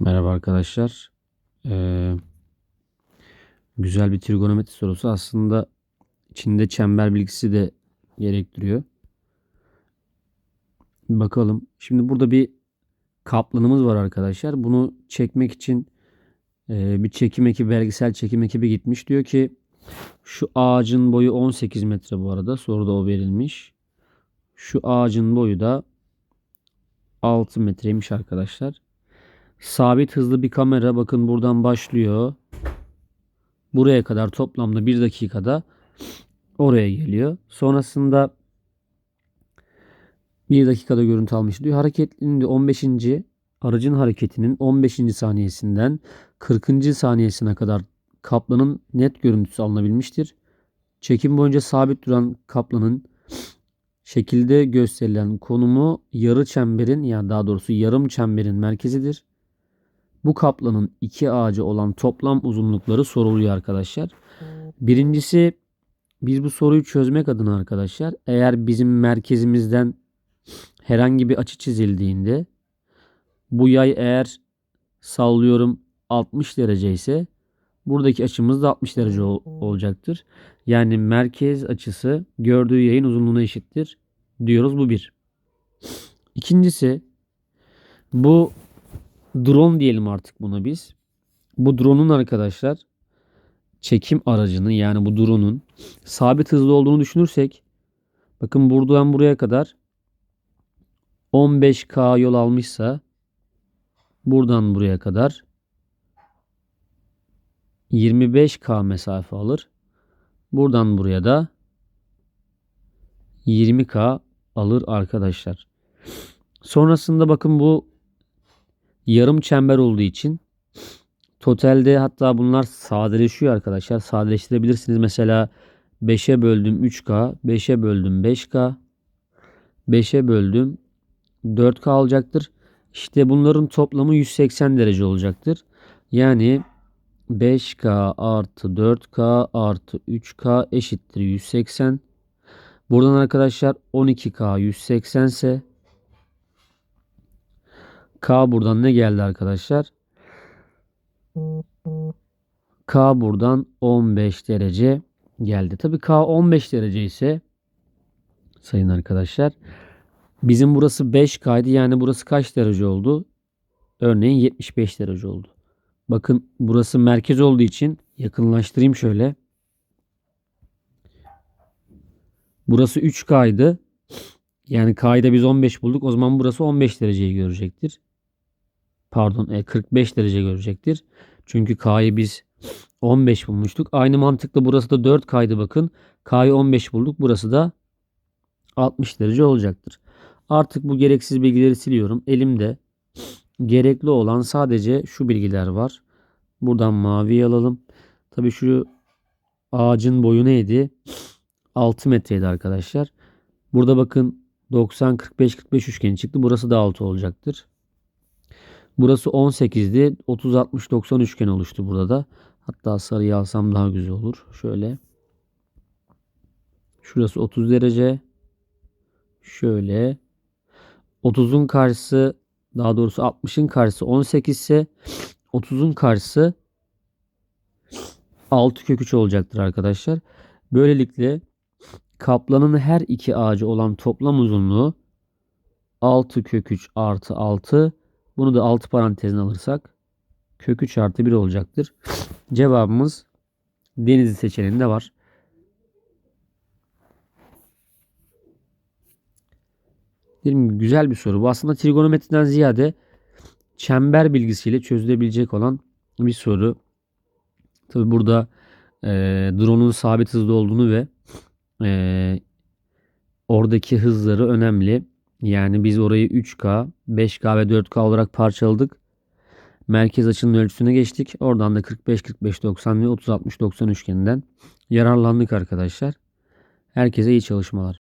Merhaba arkadaşlar. Ee, güzel bir trigonometri sorusu. Aslında içinde çember bilgisi de gerektiriyor. Bakalım. Şimdi burada bir kaplanımız var arkadaşlar. Bunu çekmek için e, bir çekim ekibi, belgesel çekim ekibi gitmiş. Diyor ki şu ağacın boyu 18 metre bu arada. Soruda o verilmiş. Şu ağacın boyu da 6 metreymiş arkadaşlar. Sabit hızlı bir kamera bakın buradan başlıyor. Buraya kadar toplamda 1 dakikada oraya geliyor. Sonrasında 1 dakikada görüntü almış diyor. Hareketlinin de 15. aracın hareketinin 15. saniyesinden 40. saniyesine kadar kaplanın net görüntüsü alınabilmiştir. Çekim boyunca sabit duran kaplanın şekilde gösterilen konumu yarı çemberin yani daha doğrusu yarım çemberin merkezidir. Bu kaplanın iki ağacı olan toplam uzunlukları soruluyor arkadaşlar. Birincisi biz bu soruyu çözmek adına arkadaşlar eğer bizim merkezimizden herhangi bir açı çizildiğinde bu yay eğer sallıyorum 60 derece ise buradaki açımız da 60 derece ol- olacaktır. Yani merkez açısı gördüğü yayın uzunluğuna eşittir diyoruz bu bir. İkincisi bu drone diyelim artık buna biz. Bu drone'un arkadaşlar çekim aracını yani bu drone'un sabit hızlı olduğunu düşünürsek bakın buradan buraya kadar 15K yol almışsa buradan buraya kadar 25K mesafe alır. Buradan buraya da 20K alır arkadaşlar. Sonrasında bakın bu yarım çember olduğu için totalde hatta bunlar sadeleşiyor arkadaşlar. Sadeleştirebilirsiniz. Mesela 5'e böldüm 3K, 5'e böldüm 5K, 5'e böldüm 4K olacaktır. İşte bunların toplamı 180 derece olacaktır. Yani 5K artı 4K artı 3K eşittir 180. Buradan arkadaşlar 12K 180 ise K buradan ne geldi arkadaşlar? K buradan 15 derece geldi. Tabii K 15 derece ise sayın arkadaşlar bizim burası 5K'ydı. Yani burası kaç derece oldu? Örneğin 75 derece oldu. Bakın burası merkez olduğu için yakınlaştırayım şöyle. Burası 3K'ydı. Yani K'yı biz 15 bulduk. O zaman burası 15 dereceyi görecektir. Pardon e, 45 derece görecektir. Çünkü K'yı biz 15 bulmuştuk. Aynı mantıkla burası da 4K'ydı bakın. K'yı 15 bulduk. Burası da 60 derece olacaktır. Artık bu gereksiz bilgileri siliyorum. Elimde gerekli olan sadece şu bilgiler var. Buradan mavi alalım. Tabii şu ağacın boyu neydi? 6 metreydi arkadaşlar. Burada bakın 90 45 45 üçgeni çıktı. Burası da 6 olacaktır. Burası 18'di. 30 60 90 üçgen oluştu burada da. Hatta sarıyı alsam daha güzel olur. Şöyle. Şurası 30 derece. Şöyle. 30'un karşısı daha doğrusu 60'ın karşısı 18 ise 30'un karşısı 6 kök 3 olacaktır arkadaşlar. Böylelikle kaplanın her iki ağacı olan toplam uzunluğu 6 kök 3 artı 6. Bunu da 6 parantezine alırsak kök 3 artı 1 olacaktır. Cevabımız Denizli seçeneğinde var. Gibi güzel bir soru. Bu aslında trigonometriden ziyade çember bilgisiyle çözülebilecek olan bir soru. Tabi burada e, drone'un sabit hızda olduğunu ve e, oradaki hızları önemli. Yani biz orayı 3K, 5K ve 4K olarak parçaladık. Merkez açının ölçüsüne geçtik. Oradan da 45, 45, 90 ve 30, 60, 90 üçgeninden yararlandık arkadaşlar. Herkese iyi çalışmalar.